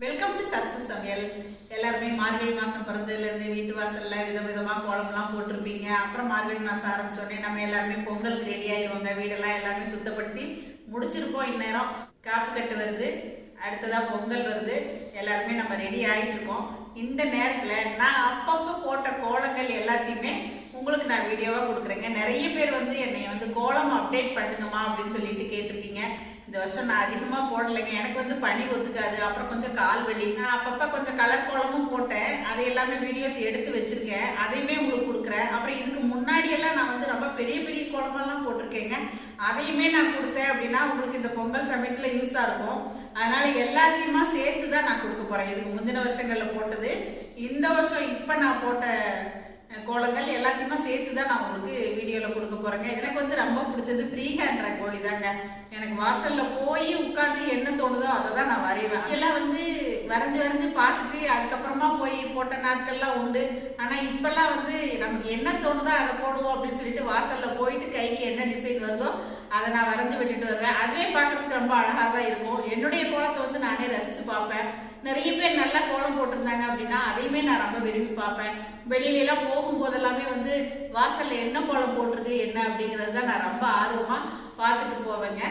Welcome to Sarasu சமையல் எல்லாருமே மார்கழி மாதம் பிறந்ததுலேருந்து வீட்டு வாசலில் விதம் விதமாக கோலம்லாம் போட்டிருப்பீங்க. அப்புறம் மார்கழி மாதம் ஆரம்பிச்சோடனே நம்ம எல்லாருமே பொங்கலுக்கு ரெடி ஆயிடுவாங்க வீடெல்லாம் எல்லாமே சுத்தப்படுத்தி முடிச்சிருப்போம் இந்நேரம். காப்பு கட்டு வருது. அடுத்ததாக பொங்கல் வருது. எல்லாருமே நம்ம ரெடி ஆயிட்டு இருக்கோம் இந்த நேரத்தில் நான் அப்பப்போ போட்ட கோலங்கள் எல்லாத்தையுமே உங்களுக்கு நான் வீடியோவாக கொடுக்குறேங்க. நிறைய பேர் வந்து என்னை வந்து கோலம் அப்டேட் பண்ணுங்கம்மா அப்படின்னு சொல்லிட்டு கேட்டிருக்கீங்க. இந்த வருஷம் நான் அதிகமாக போடலைங்க. எனக்கு வந்து பனி ஒத்துக்காது. அப்புறம் கொஞ்சம் கால் வலி நான் அப்பப்போ கொஞ்சம் கலர் கோலமும் போட்டேன். அதை எல்லாமே வீடியோஸ் எடுத்து வச்சுருக்கேன். அதையுமே உங்களுக்கு கொடுக்குறேன். அப்புறம் இதுக்கு முன்னாடியெல்லாம் நான் வந்து ரொம்ப பெரிய பெரிய கோலமெல்லாம் போட்டிருக்கேங்க. அதையுமே நான் கொடுத்தேன் அப்படின்னா உங்களுக்கு இந்த பொங்கல் சமயத்தில் யூஸாக இருக்கும். அதனால் எல்லாத்தையுமா சேர்த்து தான் நான் கொடுக்க போகிறேன் இதுக்கு முந்தின வருஷங்களில் போட்டது. இந்த வருஷம் இப்போ நான் போட்ட கோலங்கள் எல்லாத்தையுமே சேர்த்து தான் நான் உங்களுக்கு போகிறேங்க எனக்கு வந்து ரொம்ப பிடிச்சது ஃப்ரீ ஹேண்ட் ரங்கோலி தாங்க. எனக்கு வாசலில் போய் உட்காந்து என்ன தோணுதோ அதை தான் நான் வரைவேன். எல்லாம் வந்து வரைஞ்சி வரைஞ்சி பார்த்துட்டு அதுக்கப்புறமா போய் போட்ட நாட்கள்லாம் உண்டு. ஆனால் இப்போல்லாம் வந்து நமக்கு என்ன தோணுதோ அதை போடுவோம் அப்படின்னு சொல்லிட்டு வாசலில் போயிட்டு கைக்கு என்ன டிசைன் வருதோ அதை நான் வரைஞ்சி விட்டுட்டு வருவேன். அதுவே பார்க்குறதுக்கு ரொம்ப அழகாக தான் இருக்கும். என்னுடைய கோலத்தை வந்து நானே ரசித்து பார்ப்பேன். நிறைய பேர் நல்லா கோலம் போட்டிருந்தாங்க அப்படின்னா அதையுமே நான் ரொம்ப விரும்பி பார்ப்பேன். வெளியிலலாம் போகும்போது எல்லாமே வந்து வாசலில் என்ன கோலம் போட்டிருக்கு என்ன அப்படிங்கிறது தான் நான் ரொம்ப ஆர்வமாக பார்த்துட்டு போவேங்க.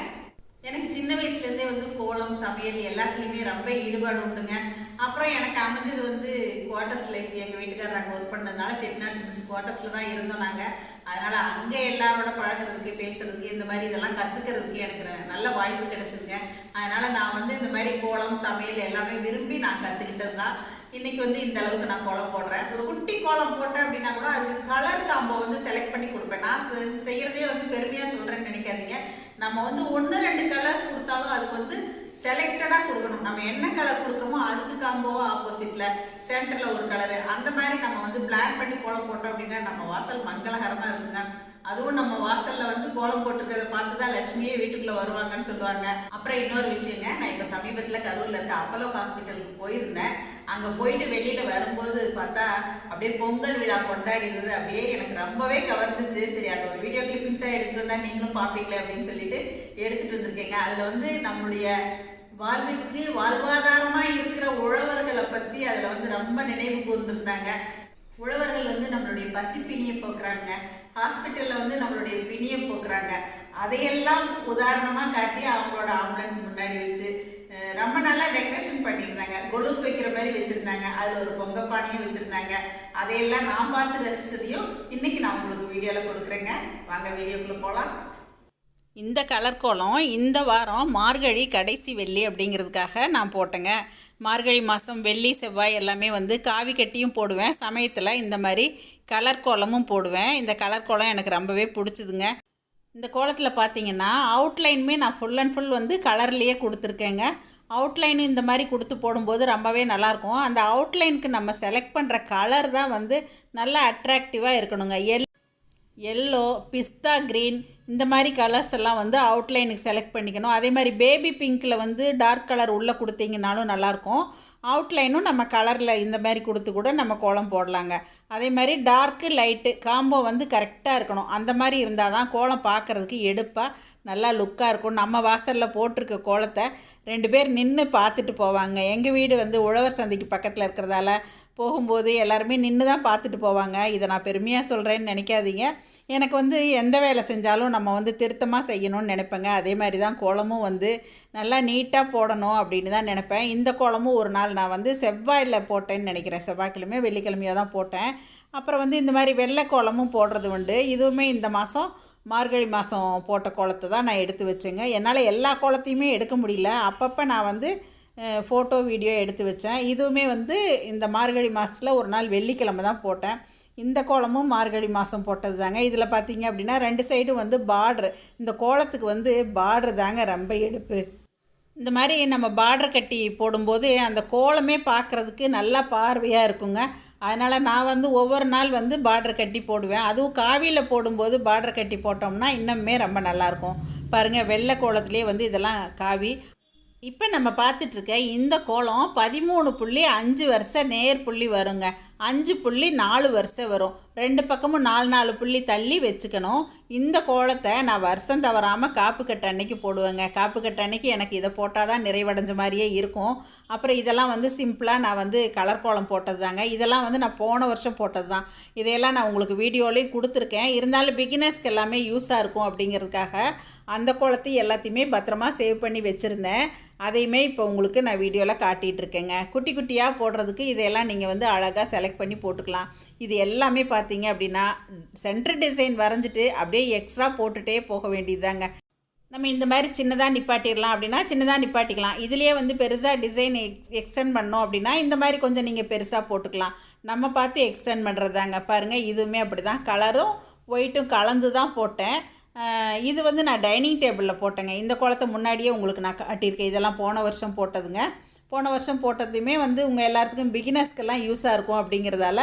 எனக்கு சின்ன வயசுலேருந்தே வந்து கோலம் சமையல் எல்லாத்துலேயுமே ரொம்ப ஈடுபாடு உண்டுங்க. அப்புறம் எனக்கு அமைஞ்சது வந்து குவார்ட்டர்ஸ் லைஃப் எங்கள் வீட்டுக்காரர் அங்கே ஒர்க் பண்ணதுனால செட்டிநாடு சிமெண்ட்ஸ் குவார்ட்டர்ஸில் தான் இருந்தோம் நாங்கள் அதனால் அங்கே எல்லாரோட பழகுறதுக்கு பேசுறதுக்கு இந்த மாதிரி இதெல்லாம் கற்றுக்கிறதுக்கு எனக்கு நல்ல வாய்ப்பு கிடைச்சதுங்க. அதனால் நான் வந்து இந்த மாதிரி கோலம் சமையல் எல்லாமே விரும்பி நான் கற்றுக்கிட்டது தான். இன்னைக்கு வந்து இந்த அளவுக்கு நான் கோலம் போடுறேன். ஒரு குட்டி கோலம் போட்டேன் அப்படின்னா கூட அதுக்கு கலர் காம்போ வந்து செலக்ட் பண்ணி கொடுப்பேன். நான் செ- செய்யறதே வந்து பெருமையாக சொல்கிறேன்னு நினைக்காதீங்க. நம்ம வந்து ஒன்று ரெண்டு கலர்ஸ் கொடுத்தாலும் அதுக்கு வந்து செலக்டடாக கொடுக்கணும். நம்ம என்ன கலர் கொடுக்குறோமோ அதுக்கு காம்போவோ ஆப்போசிட்டில் சென்டரில் ஒரு கலரு அந்த மாதிரி நம்ம வந்து பிளான் பண்ணி கோலம் போட்டோம் அப்படின்னா நம்ம வாசல் மங்களகரமாக இருக்குங்க. அதுவும் நம்ம வாசல்ல வந்து கோலம் போட்டிருக்கிறத பார்த்து தான் லட்சுமியே வீட்டுக்குள்ள வருவாங்கன்னு சொல்லுவாங்க. அப்புறம் இன்னொரு விஷயங்க நான் இப்போ சமீபத்தில் கரூர்ல இருக்க அப்பலோ ஹாஸ்பிட்டலுக்கு போயிருந்தேன். அங்கே போயிட்டு வெளியில வரும்போது பார்த்தா அப்படியே பொங்கல் விழா கொண்டாடிடுறது அப்படியே எனக்கு ரொம்பவே கவர்ந்துச்சு. சரி அதை ஒரு வீடியோ கிளிப்பிங்ஸாக எடுத்துட்டு நீங்களும் பார்ப்பீங்களே அப்படின்னு சொல்லிட்டு எடுத்துட்டு வந்திருக்கேங்க. அதில் வந்து நம்மளுடைய வாழ்விற்கு வாழ்வாதாரமா இருக்கிற உழவர்களை பத்தி அதுல வந்து ரொம்ப நினைவு கூர்ந்திருந்தாங்க. உழவர்கள் வந்து நம்மளுடைய பசி பிணியை போக்குறாங்க. ஹாஸ்பிட்டல்ல வந்து நம்மளுடைய பிணியை போக்குறாங்க. அதையெல்லாம் உதாரணமா காட்டி அவங்களோட ஆம்புலன்ஸ் முன்னாடி வச்சு ரொம்ப நல்லா டெக்கரேஷன் பண்ணியிருந்தாங்க. கொழுக்கு வைக்கிற மாதிரி வச்சிருந்தாங்க. அதுல ஒரு பொங்கப்பானையும் வச்சிருந்தாங்க. அதையெல்லாம் நான் பார்த்து ரசிச்சதையும் இன்னைக்கு நான் உங்களுக்கு வீடியோல கொடுக்குறேங்க. வாங்க வீடியோக்குள்ள போலாம். இந்த கலர் கோலம் இந்த வாரம் மார்கழி கடைசி வெள்ளி அப்படிங்கிறதுக்காக நான் போட்டேங்க. மார்கழி மாதம் வெள்ளி செவ்வாய் எல்லாமே வந்து காவி கட்டியும் போடுவேன். சமயத்தில் இந்த மாதிரி கலர் கோலமும் போடுவேன். இந்த கலர் கோலம் எனக்கு ரொம்பவே பிடிச்சிதுங்க. இந்த கோலத்தில் பார்த்தீங்கன்னா அவுட்லைனுமே நான் ஃபுல் அண்ட் ஃபுல் வந்து கலர்லேயே கொடுத்துருக்கேங்க. அவுட்லைன் இந்த மாதிரி கொடுத்து போடும்போது ரொம்பவே நல்லாயிருக்கும். அந்த அவுட்லைனுக்கு நம்ம செலக்ட் பண்ணுற கலர் தான் வந்து நல்லா அட்ராக்டிவாக இருக்கணுங்க. எல் எல்லோ பிஸ்தா க்ரீன் இந்த மாதிரி கலர்ஸ் எல்லாம் வந்து அவுட்லைனுக்கு செலக்ட் பண்ணிக்கணும். அதே மாதிரி பேபி பிங்க்கில் வந்து டார்க் கலர் உள்ளே கொடுத்தீங்கனாலும் நல்லாயிருக்கும். அவுட்லைனும் நம்ம கலரில் இந்த மாதிரி கொடுத்து கூட நம்ம கோலம் போடலாங்க. அதே மாதிரி டார்க்கு லைட்டு காம்போ வந்து கரெக்டாக இருக்கணும். அந்த மாதிரி இருந்தால் தான் கோலம் பார்க்குறதுக்கு எடுப்பாக நல்லா லுக்காக இருக்கும். நம்ம வாசலில் போட்டிருக்க கோலத்தை ரெண்டு பேர் நின்று பார்த்துட்டு போவாங்க. எங்கள் வீடு வந்து உழவர் சந்தைக்கு பக்கத்தில் இருக்கிறதால போகும்போது எல்லாருமே நின்று தான் பார்த்துட்டு போவாங்க. இதை நான் பெருமையாக சொல்கிறேன்னு நினைக்காதீங்க. எனக்கு வந்து எந்த வேலை செஞ்சாலும் நம்ம வந்து திருத்தமாக செய்யணும்னு நினைப்பேங்க. அதே மாதிரி தான் கோலமும் வந்து நல்லா நீட்டாக போடணும் அப்படின்னு தான் நினைப்பேன். இந்த கோலமும் ஒரு நாள் நான் வந்து செவ்வாயில் போட்டேன்னு நினைக்கிறேன். செவ்வாய்க்கிழமையோ வெள்ளிக்கிழமையோ தான் போட்டேன். அப்புறம் வந்து இந்த மாதிரி வெள்ளை கோலமும் போடுறது உண்டு. இதுவுமே இந்த மாதம் மார்கழி மாதம் போட்ட கோலத்தை தான் நான் எடுத்து வச்சேங்க. என்னால் எல்லா கோலத்தையுமே எடுக்க முடியல. அப்பப்போ நான் வந்து ஃபோட்டோ வீடியோ எடுத்து வச்சேன். இதுவுமே வந்து இந்த மார்கழி மாதத்தில் ஒரு நாள் வெள்ளிக்கிழமை தான் போட்டேன். இந்த கோலமும் மார்கழி மாதம் போட்டது தாங்க இதில் பார்த்தீங்க அப்படின்னா ரெண்டு சைடும் வந்து பார்டர் இந்த கோலத்துக்கு வந்து பார்டர் தாங்க ரொம்ப எடுப்பு. இந்த மாதிரி நம்ம பார்டர் கட்டி போடும்போது அந்த கோலமே பார்க்குறதுக்கு நல்லா பார்வையாக இருக்குங்க. அதனால் நான் வந்து ஒவ்வொரு நாள் வந்து பார்டர் கட்டி போடுவேன். அதுவும் காவியில் போடும்போது பார்டர் கட்டி போட்டோம்னா இன்னுமே ரொம்ப நல்லாயிருக்கும் பாருங்கள் வெள்ளை கோலத்துலேயே வந்து இதெல்லாம் காவி. இப்போ நம்ம பார்த்துட்ருக்க இந்த கோலம் பதிமூணு புள்ளி அஞ்சு வருஷம் நேர் புள்ளி வருங்க. அஞ்சு புள்ளி நாலு வருஷம் வரும். ரெண்டு பக்கமும் நாலு நாலு புள்ளி தள்ளி வச்சுக்கணும். இந்த கோலத்தை நான் வருஷம் தவறாமல் காப்பு கட்டு அன்னைக்கு போடுவேங்க. காப்பு கட்டு அன்னைக்கு எனக்கு இதை போட்டால் தான் நிறைவடைஞ்ச மாதிரியே இருக்கும். அப்புறம் இதெல்லாம் வந்து சிம்பிளாக நான் வந்து கலர் கோலம் போட்டது தாங்க இதெல்லாம் வந்து நான் போன வருஷம் போட்டது தான் இதையெல்லாம் நான் உங்களுக்கு வீடியோலேயும் கொடுத்துருக்கேன். இருந்தாலும் பிகினர்ஸ்க்கு எல்லாமே யூஸாக இருக்கும் அப்படிங்கிறதுக்காக அந்த கோலத்தையும் எல்லாத்தையுமே பத்திரமா சேவ் பண்ணி வச்சுருந்தேன். அதையுமே இப்போ உங்களுக்கு நான் வீடியோவில் காட்டிகிட்டு இருக்கேங்க. குட்டி குட்டியாக போடுறதுக்கு இதையெல்லாம் நீங்கள் வந்து அழகாக செலக்ட் பண்ணி போட்டுக்கலாம். இது எல்லாமே பார்த்து பார்த்தீங்க அப்படின்னா சென்டர் டிசைன் வரைஞ்சிட்டு அப்படியே எக்ஸ்ட்ரா போட்டுகிட்டே போக வேண்டியதுதாங்க. நம்ம இந்த மாதிரி சின்னதாக நிப்பாட்டிடலாம் அப்படின்னா சின்னதாக நிப்பாட்டிக்கலாம். இதுலேயே வந்து பெருசாக டிசைன் எக்ஸ் எக்ஸ்டெண்ட் பண்ணோம் அப்படின்னா இந்த மாதிரி கொஞ்சம் நீங்கள் பெருசாக போட்டுக்கலாம். நம்ம பார்த்து எக்ஸ்டெண்ட் பண்ணுறதாங்க பாருங்கள் இதுவுமே அப்படி தான் கலரும் ஒயிட்டும் கலந்து தான் போட்டேன் இது வந்து நான் டைனிங் டேபிளில் போட்டேங்க. இந்த குளத்தை முன்னாடியே உங்களுக்கு நான் காட்டியிருக்கேன். இதெல்லாம் போன வருஷம் போட்டதுங்க. போன வருஷம் போட்டதையுமே வந்து உங்கள் எல்லாத்துக்கும் பிகினர்ஸ்க்கெல்லாம் யூஸாக இருக்கும் அப்படிங்கிறதால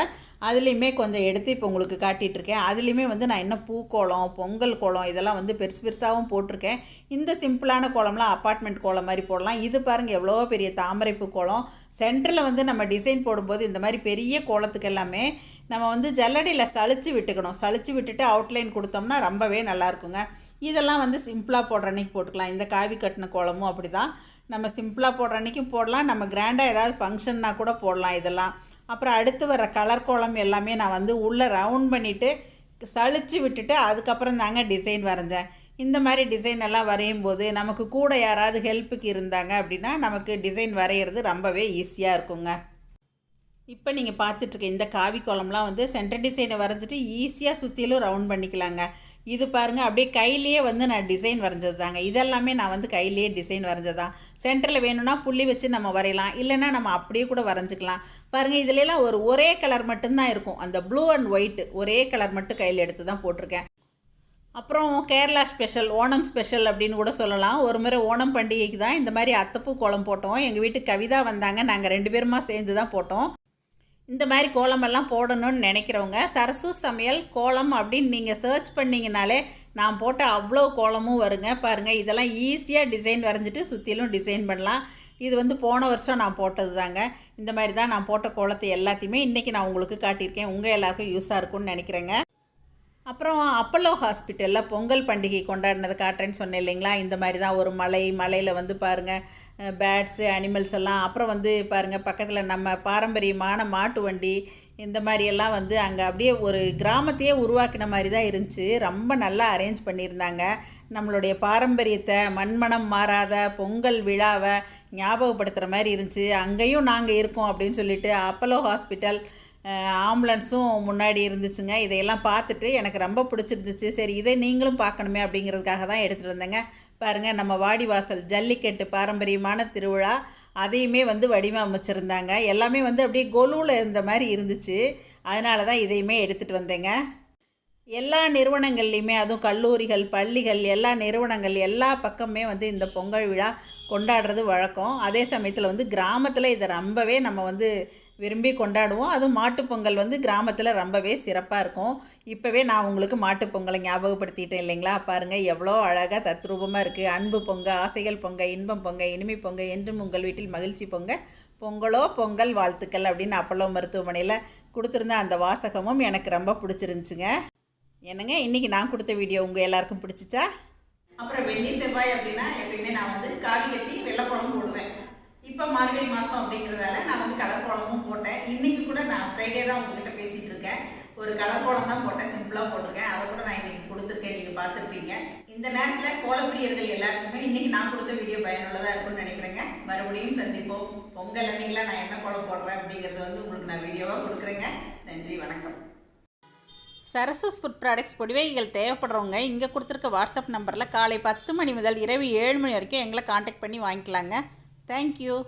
அதுலேயுமே கொஞ்சம் எடுத்து இப்போ உங்களுக்கு காட்டிகிட்ருக்கேன் அதுலேயுமே வந்து நான் இன்னும் பூக்கோளம் பொங்கல் கோலம் இதெல்லாம் வந்து பெருசு பெருசாகவும் போட்டிருக்கேன். இந்த சிம்பிளான கோலம்லாம் அப்பார்ட்மெண்ட் கோலம் மாதிரி போடலாம். இது பாருங்கள் எவ்வளோ பெரிய தாமரைப்பூ கோலம். சென்டரில் வந்து நம்ம டிசைன் போடும்போது இந்த மாதிரி பெரிய கோலத்துக்கு எல்லாமே நம்ம வந்து ஜல்லடியில் சளிச்சு விட்டுக்கணும். சளிச்சு விட்டுட்டு அவுட்லைன் கொடுத்தோம்னா ரொம்பவே நல்லாயிருக்குங்க இதெல்லாம் வந்து சிம்பிளாக போடுற அன்றைக்கி போட்டுக்கலாம். இந்த காவி கட்டின கோலமும் அப்படி தான் நம்ம சிம்பிளாக போடுற அன்னைக்கும் போடலாம். நம்ம கிராண்டாக ஏதாவது ஃபங்க்ஷன்னா கூட போடலாம் இதெல்லாம். அப்புறம் அடுத்து வர கலர் கோலம் எல்லாமே நான் வந்து உள்ளே ரவுண்ட் பண்ணிவிட்டு சளிச்சு விட்டுட்டு அதுக்கப்புறம் தாங்க டிசைன் வரைஞ்சேன். இந்த மாதிரி டிசைன் எல்லாம் வரையும் போது நமக்கு கூட யாராவது ஹெல்ப்புக்கு இருந்தாங்க அப்படின்னா நமக்கு டிசைன் வரைகிறது ரொம்பவே ஈஸியாக இருக்குங்க. இப்போ நீங்கள் பார்த்துட்ருக்க இந்த காவி கோலம்லாம் வந்து சென்டர் டிசைனை வரைஞ்சிட்டு ஈஸியாக சுற்றிலும் ரவுண்ட் பண்ணிக்கலாங்க. இது பாருங்கள் அப்படியே கையிலேயே வந்து நான் டிசைன் வரைஞ்சது தாங்க இதெல்லாமே நான் வந்து கையிலேயே டிசைன் வரைஞ்சதான் சென்டரில் வேணும்னா புள்ளி வச்சு நம்ம வரையலாம். இல்லைன்னா நம்ம அப்படியே கூட வரைஞ்சிக்கலாம். பாருங்கள் இதுலலாம் ஒரு ஒரே கலர் மட்டும்தான் இருக்கும். அந்த ப்ளூ அண்ட் ஒயிட்டு ஒரே கலர் மட்டும் கையில் எடுத்து தான் போட்டிருக்கேன். அப்புறம் கேரளா ஸ்பெஷல் ஓணம் ஸ்பெஷல் அப்படின்னு கூட சொல்லலாம். ஒரு முறை ஓணம் பண்டிகைக்கு தான் இந்த மாதிரி அத்தப்பூ கோலம் போட்டோம். எங்கள் வீட்டுக்கு கவிதா வந்தாங்க. நாங்கள் ரெண்டு பேருமா சேர்ந்து தான் போட்டோம். இந்த மாதிரி கோலமெல்லாம் போடணும்னு நினைக்கிறவங்க சரசு சமையல் கோலம் அப்படின்னு நீங்கள் சர்ச் பண்ணிங்கனாலே நான் போட்ட அவ்வளோ கோலமும் வருங்க. பாருங்கள் இதெல்லாம் ஈஸியாக டிசைன் வரைஞ்சிட்டு சுற்றிலும் டிசைன் பண்ணலாம். இது வந்து போன வருஷம் நான் போட்டது தாங்க இந்த மாதிரி தான் நான் போட்ட கோலத்தை எல்லாத்தையுமே இன்றைக்கி நான் உங்களுக்கு காட்டியிருக்கேன். உங்கள் எல்லாருக்கும் யூஸாக இருக்கும்னு நினைக்கிறேங்க. அப்புறம் அப்பல்லோ ஹாஸ்பிட்டலில் பொங்கல் பண்டிகை கொண்டாடினது காட்டுறேன்னு சொன்னேன் இல்லைங்களா? இந்த மாதிரி தான் ஒரு மலை மலையில் வந்து பாருங்கள் பேட்ஸு அனிமல்ஸ் எல்லாம். அப்புறம் வந்து பாருங்கள் பக்கத்தில் நம்ம பாரம்பரியமான மாட்டு வண்டி இந்த மாதிரி எல்லாம் வந்து அங்கே அப்படியே ஒரு கிராமத்தையே உருவாக்கின மாதிரி தான் இருந்துச்சு. ரொம்ப நல்லா அரேஞ்ச் பண்ணியிருந்தாங்க. நம்மளுடைய பாரம்பரியத்தை மண்மனம் மாறாத பொங்கல் விழாவை ஞாபகப்படுத்துகிற மாதிரி இருந்துச்சு. அங்கேயும் நாங்கள் இருக்கோம் அப்படின்னு சொல்லிட்டு அப்பலோ ஹாஸ்பிட்டல் ஆம்புலன்ஸும் முன்னாடி இருந்துச்சுங்க. இதையெல்லாம் பார்த்துட்டு எனக்கு ரொம்ப பிடிச்சிருந்துச்சு. சரி இதை நீங்களும் பார்க்கணுமே அப்படிங்கிறதுக்காக தான் எடுத்துகிட்டு வந்தேங்க. பாருங்கள் நம்ம வாடிவாசல் ஜல்லிக்கட்டு பாரம்பரியமான திருவிழா அதையுமே வந்து வடிவமைச்சிருந்தாங்க. எல்லாமே வந்து அப்படியே கொலுவில் இருந்த மாதிரி இருந்துச்சு. அதனால தான் இதையுமே எடுத்துகிட்டு வந்தேங்க. எல்லா நிறுவனங்கள்லையுமே அதுவும் கல்லூரிகள் பள்ளிகள் எல்லா நிறுவனங்கள் எல்லா பக்கமே வந்து இந்த பொங்கல் விழா கொண்டாடுறது வழக்கம். அதே சமயத்தில் வந்து கிராமத்தில் இதை ரொம்பவே நம்ம வந்து விரும்பி கொண்டாடுவோம். அதுவும் மாட்டுப்பொங்கல் வந்து கிராமத்தில் ரொம்பவே சிறப்பாக இருக்கும். இப்போவே நான் உங்களுக்கு மாட்டுப் பொங்கலை ஞாபகப்படுத்திட்டேன் இல்லைங்களா? பாருங்கள் எவ்வளோ அழகாக தத்ரூபமாக இருக்குது அன்பு பொங்க ஆசைகள் பொங்க இன்பம் பொங்க இனிமை பொங்க என்றும் உங்கள் வீட்டில் மகிழ்ச்சி பொங்க. பொங்கலோ பொங்கல் வாழ்த்துக்கள் அப்படின்னு அப்பல்லோ மருத்துவமனையில் கொடுத்துருந்த அந்த வாசகமும் எனக்கு ரொம்ப பிடிச்சிருந்துச்சுங்க. என்னங்க இன்றைக்கி நான் கொடுத்த வீடியோ உங்கள் எல்லாருக்கும் பிடிச்சிச்சா? அப்புறம் வெள்ளி செவ்வாய் அப்படின்னா எப்பயுமே நான் வந்து காவி கட்டி வெள்ளைப்பழம் போடுவேன். இப்போ மார்கழி மாதம் அப்படிங்கிறதால நான் வந்து கலர் கோலமும் போட்டேன். இன்னைக்கு கூட நான் ஃப்ரைடே தான் உங்ககிட்ட பேசிகிட்டு இருக்கேன். ஒரு கலர் கோலம் தான் போட்டேன். சிம்பிளாக போட்டிருக்கேன். அதை கூட நான் இன்னைக்கு கொடுத்துருக்கேன். நீங்கள் பார்த்துருப்பீங்க. இந்த நேரத்தில் கோலப்பிரியர்கள் எல்லாருக்குமே இன்னைக்கு நான் கொடுத்த வீடியோ பயனுள்ளதாக இருக்கும்னு நினைக்கிறேங்க. மறுபடியும் சந்திப்போம். பொங்கல் அன்னைக்கெலாம் நான் என்ன கோலம் போடுறேன் அப்படிங்கிறது வந்து உங்களுக்கு நான் வீடியோவாக கொடுக்குறேங்க. நன்றி. வணக்கம். சரஸ்வஸ் ஃபுட் ப்ராடக்ட்ஸ் பொடிவைகள் தேவைப்படுறவங்க இங்கே கொடுத்துருக்க வாட்ஸ்அப் நம்பரில் காலை பத்து மணி முதல் இரவு ஏழு மணி வரைக்கும் எங்களை காண்டாக்ட் பண்ணி வாங்கிக்கலாங்க. Thank you.